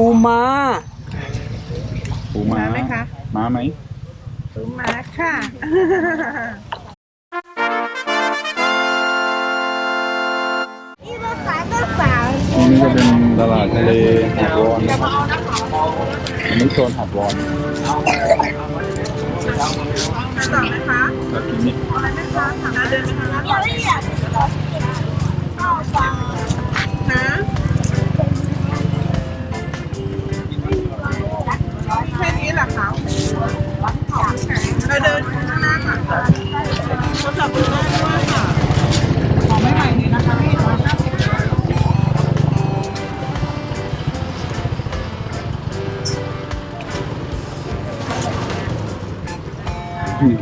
ปูม้า ปูม้าม้าไหมคะ ม้าไหมปูม้าค่ะ นี่ภาษาก็สาวอันนี้ก็เป็นตลาดทะเลหาดวอนอันนี้โซนหาดวอนต่อไหมคะแล้วทีนี้อะไรไหมคะถามเดินไหมคะอย่าไม่อยากเข้าฟังนะ เราเดินข้างหน้าค่ะเขาจับมือได้ด้วยค่ะของไม่ใหม่นี่นะคะพี่ร้อยห้าสิบอืม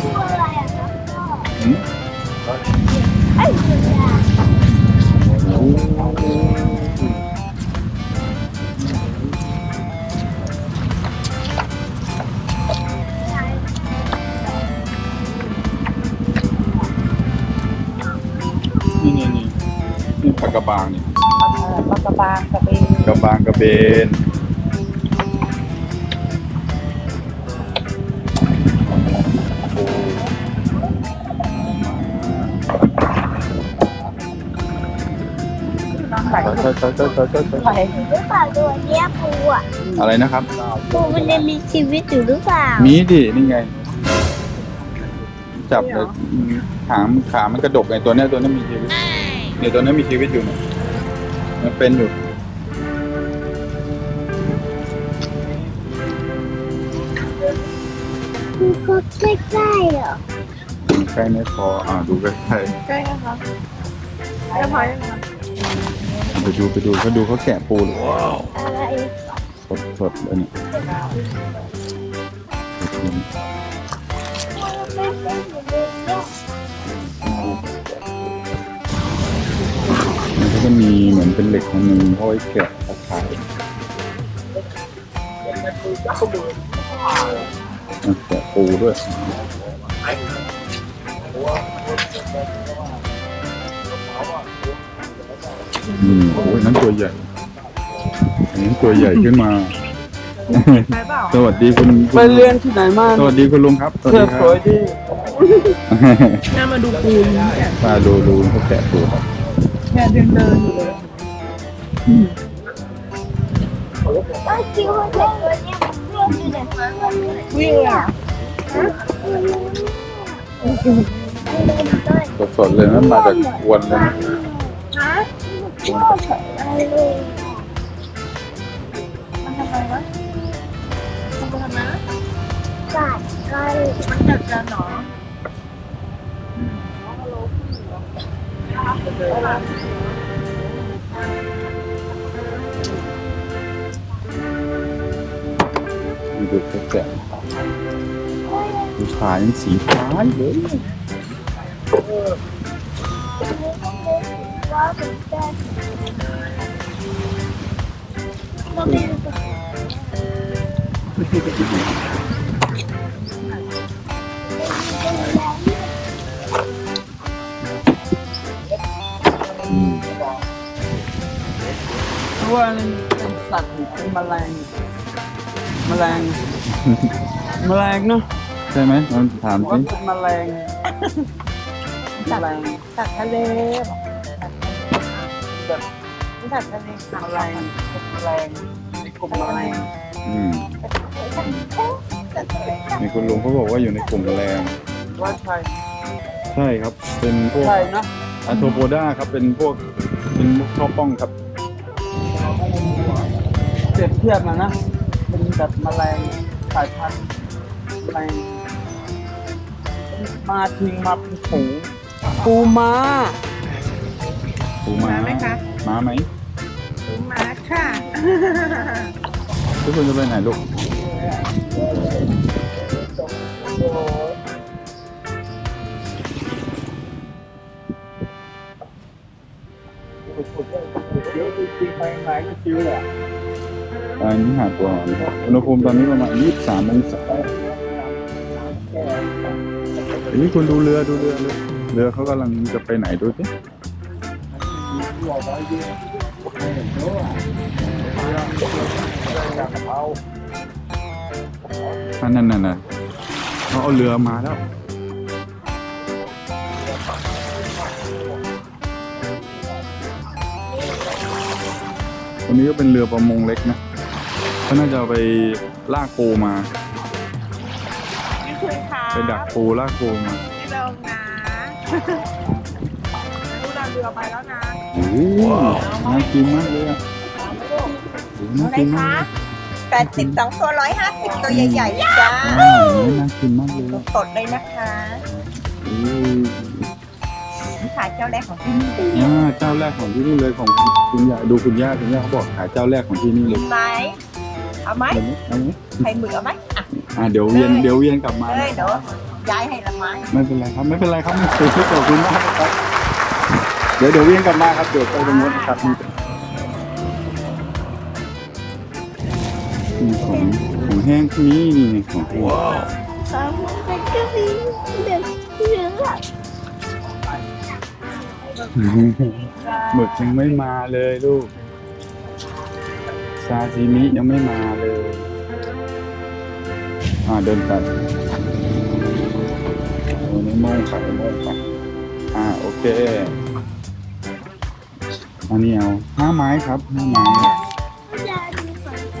พูดอะไรอะครับพ่อเอ้ย นี่ผักกระบางนี่ปลากระบางกระเบนกระบางกระเบนโอ้ใส่ใช่ใช่ใช่ใช่ใช่ใช่ใส่หรือเปล่าตัวเนี้ยปูอะอะไรนะครับ ปูมันยังมีชีวิตอยู่หรือเปล่า มีดินี่ไง จับเลยอืมหางขา มันกระดกไงตัวเนี้ยตัวเนี้ยมีชีวิต เนี่ยตัวเนี้ยมีชีวิตอยู่เนี่ยมันเป็นอยู่ปูก็ใกล้ๆเหรอใกล้ไม่พออ่าดูใกล้ใกล้นะคะใกล้พอยังคะๆไปดูไปดูเขาดูเขาแกะปูเลยอะไรสดสดๆเลยเนี่ย จะมีเหมือนเป็นเหล็กอันหนึงเขาไว้แกะตะข่ายแกะปูด้วยอืมโอ้ยนั้นตัวใหญ่อันนั้นตัวใหญ่ขึ้นมา สวัสดีคุณไปเรียนที่ไหนมาสวัสดีคุณลุงครับสวัสเสื้อดีคสรัวยดี น่ามาดูปูน มาดูดูเขาแกะปูครับ แค่เดินเดินอยู่เลยก็คิดว่าเด็กตัวเนี้ยมันเรื่องอยู่เนี่ยวิ่งเลยอะสดสดๆเลยนะมาจากอวนเลยนะฮะชอบอะไรเลยมันทำไมวะมันทำไมวะกัดกันมันกัดกันเหรอ ดูดูเขาแกะดูขายังสีฟ้าอยู่เลยว่าเป็นแป้งเว่ามันเป็นสัตว์เป็นแมลงแมลงแมลงเนาะใช่ไหมลองถามว่าสิเป็นแมลงแมลงสัตว์ทะเลแบบสัตว์ทะเลแมลงเป็นแมลงในกลุ่มแมลงอืมมีคุณลุงเขาบอกว่าอยู่ในกลุ่มแมลงว่าใช่ใช่ครับ เป็นพวกใช่เนาะอะโทโปดาครับเป็นพวกเป็นพวกข้าวป้องครับ เปรียบเทียบมานะ เป็นแบบแมลงสายพันธุ์แมลงมาทิ้งมาเป็นฝูงปูม้าปูม้าม้าไหมคะม้าไหมปูม้าค่ะ ทุกคนจะไปไหนลูก อันนี้หาดวอนครับอุณหภูมิตอนนี้ประมาณ23องศาอันนี้คุณดูเรือดูเรือเรือเรือเขากำลังจะไปไหนดูสินั่นนั่นนั่นน่ะเขาเอาเรือมาแล้ว ตัวนี้ก็เป็นเรือประมงเล็กนะเขาน่าจะเอาไปลากปูมา นี่คุณคะไปดักปูลากปูมานี่ลงนะรู้เราเรือไปแล้วนะโอ้โหน่ากินมากเลยอะโอ้โหน่ากินมากเลยแปดสิบสองตัวร้อยห้าสิบตัวใหญ่ๆจ้าว้าวน่ากินมากเลยอะสดเลยนะคะอืม นี่ขายเจ้าแรกของที่นี่อ่าเจ้าแรกของที่นี่เลยของคุณย่าดูคุณย่าคุณย่าเขาบอกขายเจ้าแรกของที่นี่เลกิยนไหมเอาไหมเอาไหมเอาไหมไข่หมึกเอาไหมอะอ่าเดี๋ยวเวียนเดี๋ยวเวียนกลับมาเอ้ยนะเดี๋ยวย้ายให้ละไม้ไม่เป็นไรครับไม่เป็นไรครับไม่เป็นไรขอบคุณมากครับเดี๋ยวเดี๋ยวเวียนกลับมาครับเดี๋ยวไปตรงนู้นครับนี่ของของแห้งนี่นี่ไงของแห้งครับมันก็มีแบบเหลืองอะหมึกยังไม่มาเลยลูก ซาซิมิยังไม่มาเลย อ่าเดินไปโอ้นี่โม่งไปโม่งไปอ่าโอเค อันนี้เอาห้าไม้ครับห้าไม้จะดูก่อนก็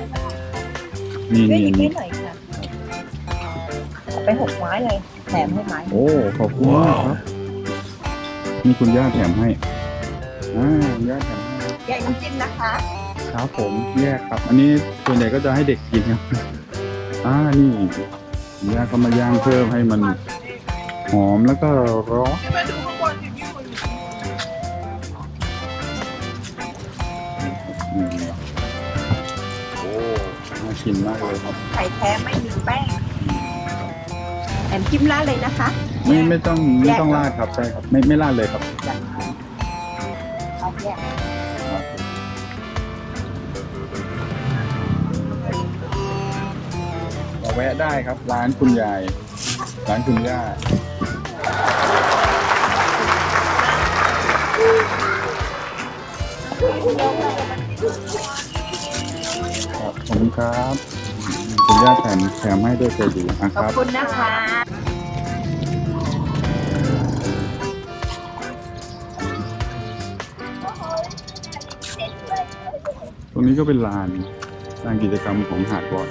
ได้นี่ช่วยนี่หยิบอันให้นี้หน่อยค่ะเอาไปหกไม้เลยแถมให้ไม้ โอ้ ขอบคุณมากครับ นี่คุณย่าแถมให้ อ่าคุณย่าแถมให้แยกน้ำจิ้มนะคะ ครับผมแยกครับ อันนี้ส่วนใหญ่ก็จะให้เด็กกินครับ อ่า นี่คุณย่าก็มาย่างเพิ่มให้มันหอมแล้วก็ร้อนมาดูข้างบนสิพี่คุณอืมโอ้น่ากินมากเลยครับ ไข่แท้ไม่มีแป้ง แถมจิ้มราดเลยนะคะ ไม่ไม่ต้องไม่ต้องราดครับใช่ครับ ไม่ไม่ราดเลยครับเอาแยกมาแวะได้ครับ ร้านคุณยาย ร้านคุณย่าครับขอบคุณครับ คุณย่าแถมแถมให้ด้วยใจดีนะขคอบรับ คุณนะคะ ตรงนี้ก็เป็นลานลานกิจกรรมของหาดบอล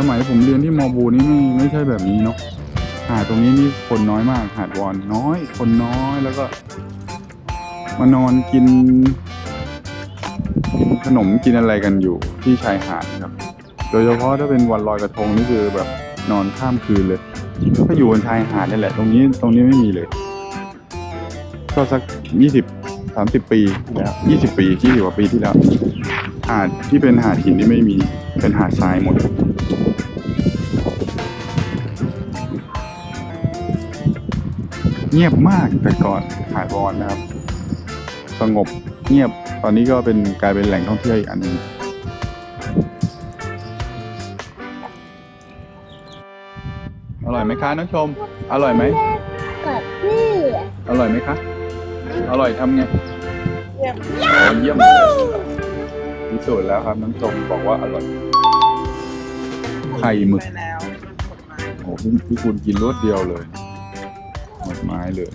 สมัยผมเรียนที่มอบูนี่ไม่ไม่ใช่แบบนี้เนาะหาดตรงนี้นี่คนน้อยมาก หาดวอนน้อย คนน้อยแล้วก็ มานอนกิน กินขนมกินอะไรกันอยู่ที่ชายหาดครับ โดยเฉพาะถ้าเป็นวันลอยกระทงนี่คือแบบนอนข้ามคืนเลยก็อยู่บนชายหาดนี่แหละ ตรงนี้ตรงนี้ไม่มีเลย ก็สักยี่สิบสามสิบปีแล้วยี่สิบปียี่สิบกว่าปีที่แล้วหาดที่เป็นหาดหินนี่ไม่มีเป็นหาดทรายหมด เงียบมากแต่ก่อนหาดวอนนะครับ สงบเงียบตอนนี้ก็เป็นกลายเป็นแหล่งท่องเที่ยวอีกอันหนึงอร่อยไหมคะน้องชม อร่อยไหมกับพี่อร่อยไหมคะ อร่อยทำไง เยี่ยมโอ้เยี่ยมพิสูจน์แล้วครับน้องชมบอกว่าอร่อย ไข่หมึกไปแล้วโอ้โหพี่พี่คุณกินรวดเดียวเลยหมดไม้ เลย